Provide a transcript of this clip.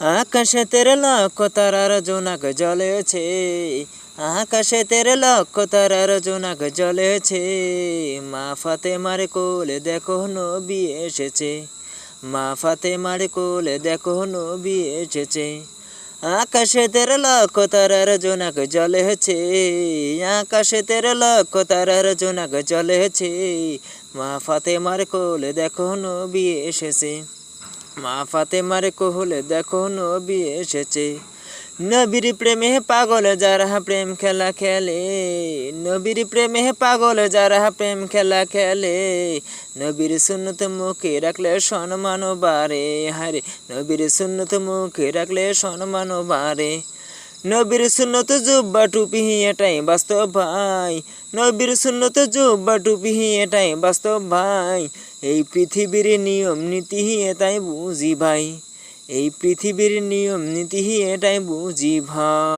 আকাশে তেরে লক্ষ তারার জোনাক জ্বলেছে। আকাশে তেরে লক্ষ তারার জোনাক জ্বলেছে। মা ফাতে মারে কোলে দেখো নবী এসেছে। মা ফাতে মারে কোলে দেখো নবী এসেছে। আকাশে তেরে লক্ষ তারার জোনাক জ্বলেছে। আকাশে তেরে লক্ষ তারার জোনাক জ্বলেছে। মা ফাতে মারে কোলে দেখো নবী এসেছে। মা ফাতে ফাতেমার কোহলে দেখো নবী এসেছে। নবীর প্রেমে পাগল যারা প্রেম খেলা খেলে। নবীর প্রেমে পাগল যারা প্রেম খেলা খেলে। নবীর সুন্নত মুখে রাখলে সম্মান বারে হারে নবীর সুন্নত মুখে রাখলে সম্মান বারে নবীর সুন্নত জুব্বা টুপি এটাই বাস্তব ভাই। নবীর সুন্নত জুব্বা টুপি এটাই বাস্তব ভাই। এই পৃথিবীর নিয়ম নীতি এটাই বুঝি ভাই। এই পৃথিবীর নিয়ম নীতি এটাই বুঝি ভাই।